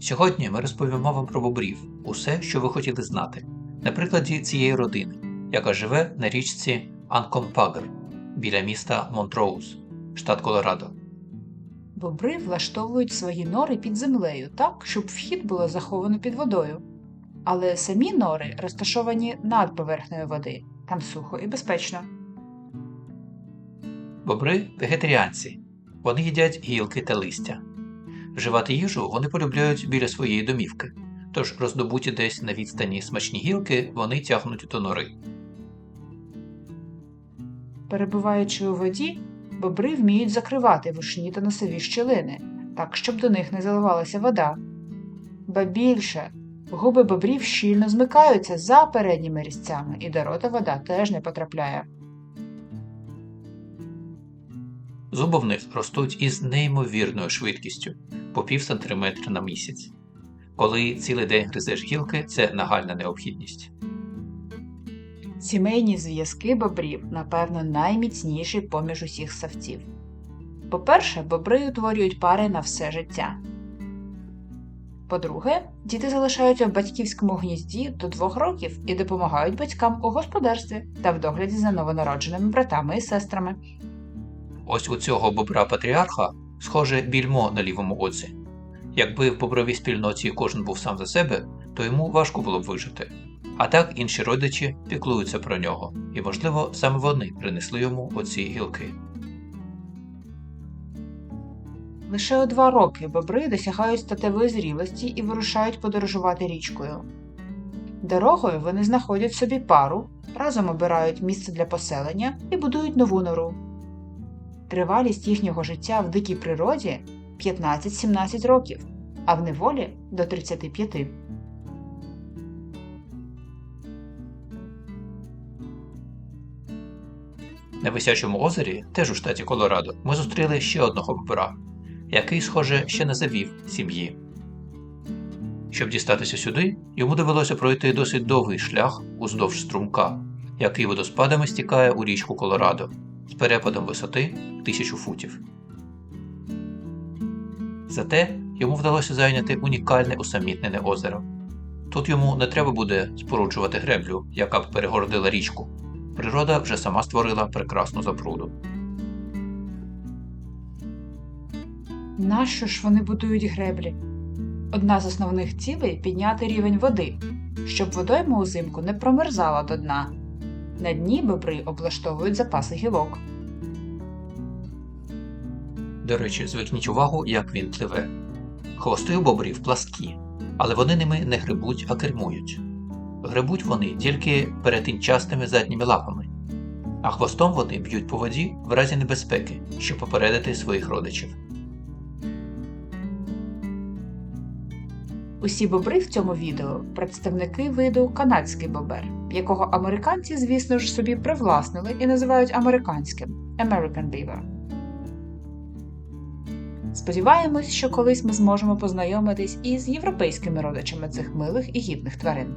Сьогодні ми розповімо вам про бобрів, усе, що ви хотіли знати, на прикладі цієї родини, яка живе на річці Анкомпагер біля міста Монтроуз, штат Колорадо. Бобри влаштовують свої нори під землею так, щоб вхід було заховано під водою. Але самі нори розташовані над поверхнею води, там сухо і безпечно. Бобри вегетаріанці. Вони їдять гілки та листя. Вживати їжу вони полюбляють біля своєї домівки, тож роздобуті десь на відстані смачні гілки вони тягнуть до нори. Перебуваючи у воді, бобри вміють закривати вушні та носові щілини, так, щоб до них не заливалася вода. Ба більше, губи бобрів щільно змикаються за передніми різцями, і до рота вода теж не потрапляє. Зуби в них ростуть із неймовірною швидкістю по пів сантиметра на місяць. Коли цілий день гризеш гілки, це нагальна необхідність. Сімейні зв'язки бобрів, напевно, найміцніші поміж усіх савців. По-перше, бобри утворюють пари на все життя. По-друге, діти залишаються в батьківському гнізді до двох років і допомагають батькам у господарстві та в догляді за новонародженими братами і сестрами. Ось у цього бобра патріарха схоже більмо на лівому оці. Якби в бобровій спільноті кожен був сам за себе, то йому важко було б вижити. А так інші родичі піклуються про нього, і, можливо, саме вони принесли йому оці гілки. Лише у два роки бобри досягають статевої зрілості і вирушають подорожувати річкою. Дорогою вони знаходять собі пару, разом обирають місце для поселення і будують нову нору. Тривалість їхнього життя в дикій природі 15-17 років, а в неволі до 35. На висячому озері, теж у штаті Колорадо, ми зустріли ще одного бобра, який, схоже, ще не завів сім'ї. Щоб дістатися сюди, йому довелося пройти досить довгий шлях уздовж струмка, який водоспадами стікає у річку Колорадо з перепадом висоти тисячу футів. Зате йому вдалося зайняти унікальне усамітнене озеро. Тут йому не треба буде споруджувати греблю, яка б перегородила річку. Природа вже сама створила прекрасну запруду. Нащо ж вони будують греблі? Одна з основних цілей підняти рівень води, щоб водойма узимку не промерзала до дна. На дні бобри облаштовують запаси гілок. До речі, зверніть увагу, як він пливе. Хвости у бобрів пласкі, але вони ними не грибуть, а кермують. Грибуть вони тільки перетинчастими задніми лапами, а хвостом вони б'ють по воді в разі небезпеки, щоб попередити своїх родичів. Усі бобри в цьому відео представники виду канадський бобер, якого американці, звісно ж, собі привласнили і називають американським American Beaver. Сподіваємось, що колись ми зможемо познайомитись із європейськими родичами цих милих і гідних тварин.